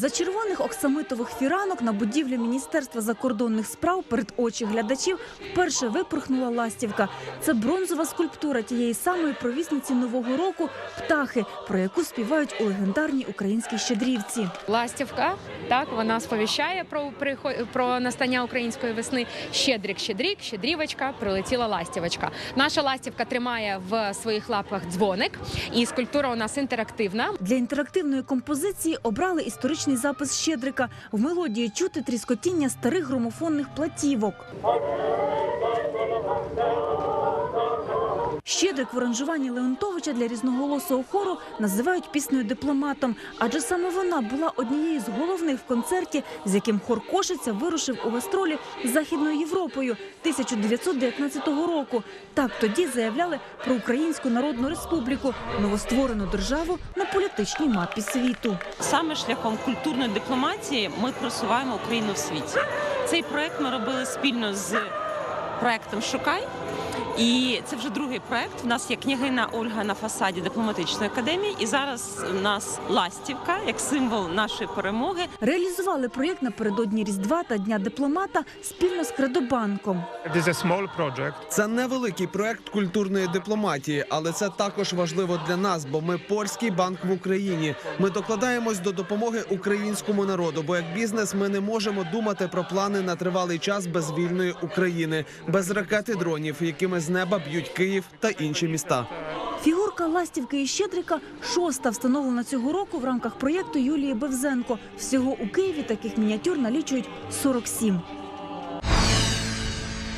За червоних оксамитових фіранок на будівлі Міністерства закордонних справ перед очі глядачів вперше випорхнула ластівка. Це бронзова скульптура тієї самої провісниці нового року птахи, про яку співають у легендарній українській щедрівці. Ластівка, так вона сповіщає про про настання української весни. Щедрик, щедрік, щедрівочка, прилетіла ластівочка. Наша ластівка тримає в своїх лапах дзвоник, і скульптура у нас інтерактивна. Для інтерактивної композиції обрали історичний запис Щедрика. В мелодії чути тріскотіння старих громофонних платівок. Щедрик в аранжуванні Леонтовича для різноголосого хору називають піснею дипломатом, адже саме вона була однією з головних в концерті, з яким хор Кошиця вирушив у гастролі з Західною Європою 1919 року. Так тоді заявляли про Українську Народну Республіку, новостворену державу на політичній мапі світу. Саме шляхом культурної дипломатії ми просуваємо Україну в світі. Цей проект ми робили спільно з проектом Шукай. І це вже другий проект. У нас є княгина Ольга на фасаді дипломатичної академії, і зараз у нас ластівка як символ нашої перемоги. Реалізували проєкт напередодні Різдва та Дня дипломата спільно з Кредобанком. Це невеликий проект культурної дипломатії, але це також важливо для нас, бо ми польський банк в Україні. Ми докладаємось до допомоги українському народу. Бо як бізнес ми не можемо думати про плани на тривалий час без вільної України, без ракет і дронів, якими з неба б'ють Київ та інші міста. Фігурка Ластівки і Щедрика шоста встановлена цього року в рамках проєкту Юлії Бевзенко. Всього у Києві таких мініатюр налічують 47.